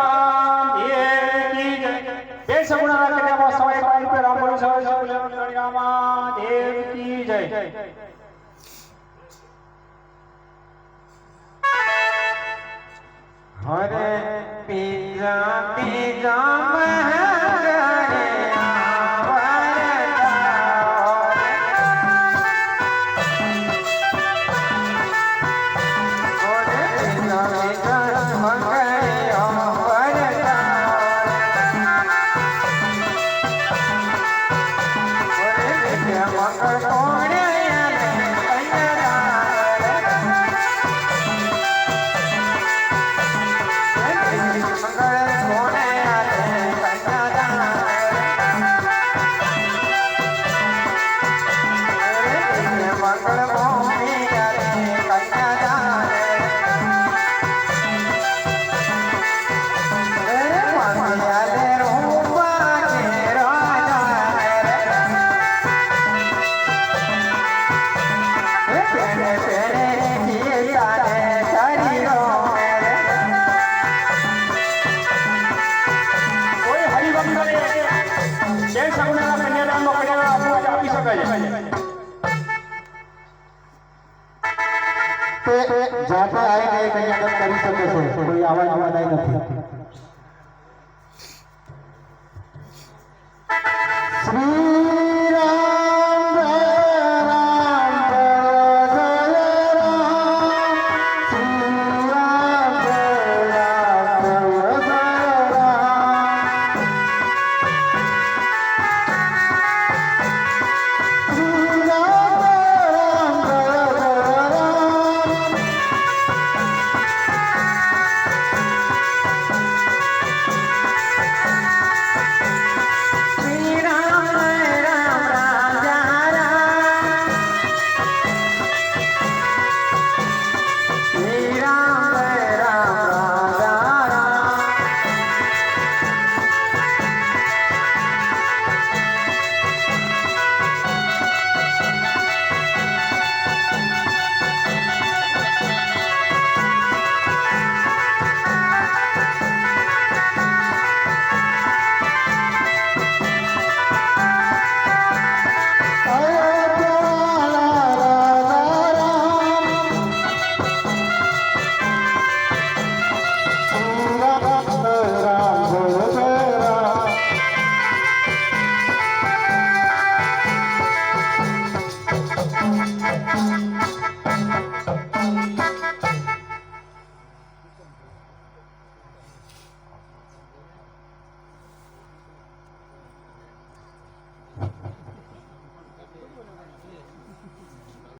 ભગવાન બે સગુણા કન્યામાં સમય કાલ હરે Thank you. જાતે આવીને કન્યાદાન કરી શકે છે કોઈ આવા જવાના નથી.